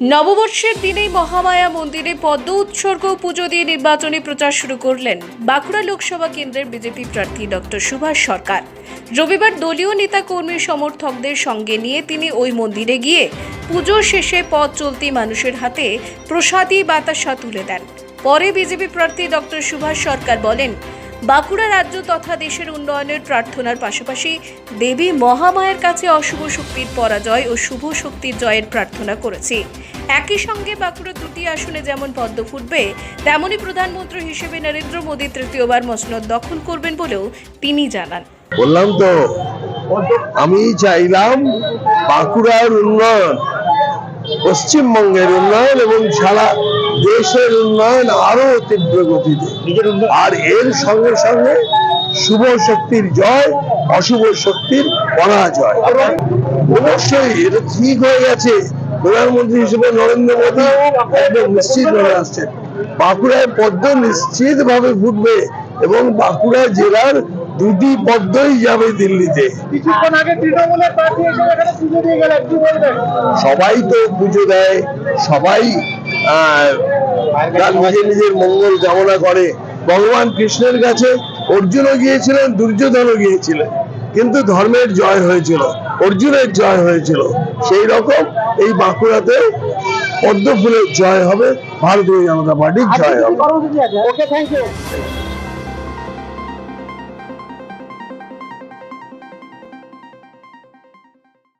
নববর্ষের দিনেই মহামায়া মন্দিরে পদ্ম উৎসর্গ পুজো দিয়ে নির্বাচনী প্রচার শুরু করলেন বাঁকুড়া লোকসভা কেন্দ্রের বিজেপি প্রার্থী ডক্টর সুভাষ সরকার। রবিবার দলীয় নেতা কর্মী সমর্থকদের সঙ্গে নিয়ে তিনি ওই মন্দিরে গিয়ে পুজো শেষে পথ চলতি মানুষের হাতে প্রসাদী বাতাসা তুলে দেন। পরে বিজেপি প্রার্থী ডক্টর সুভাষ সরকার বলেন বাঁকুড়া রাজ্য তথা দেশের উন্নয়নের প্রার্থনার পাশাপাশি দেবী মহামায়ের কাছে অশুভ শক্তির পরাজয় ও শুভ শক্তির জয়ের প্রার্থনা করেছি। একই সঙ্গে বাঁকুড়া দুটি আসনে যেমন পদ্ম ফুটবে, তেমনই প্রধানমন্ত্রী হিসেবে নরেন্দ্র মোদী তৃতীয়বার মসনদ দখল করবেন বলেও তিনি জানান। বললাম তো, আমি চাইলাম বাঁকুড়ার উন্নয়ন পশ্চিমবঙ্গের উন্নয়ন এবং সারা দেশের উন্নয়ন আরও তীব্র গতিতে। আর এর সঙ্গে সঙ্গে শুভ শক্তির জয়, অশুভ শক্তির পরাজয়। অবশ্যই এটা ঠিক হয়ে গেছে। প্রধানমন্ত্রী হিসেবে নরেন্দ্র মোদী একদম নিশ্চিত হয়ে আসছেন। বাঁকুড়ায় পদ্ম নিশ্চিত ভাবে ফুটবে এবং বাঁকুড়া জেলার দুটি পদ্মই যাবে দিল্লিতে। সবাই তো পুজো দেয় সবাই তার নিজের নিজের মঙ্গল কামনা করে। ভগবান কৃষ্ণের কাছে অর্জুনও গিয়েছিলেন দুর্যোধনও গিয়েছিলেন। কিন্তু ধর্মের জয় হয়েছিল অর্জুনের জয় হয়েছিল। সেই রকম এই বাঁকুড়াতে পদ্ম ফুলের জয় হবে ভারতীয় জনতা পার্টির জয় হবে। Okay thank you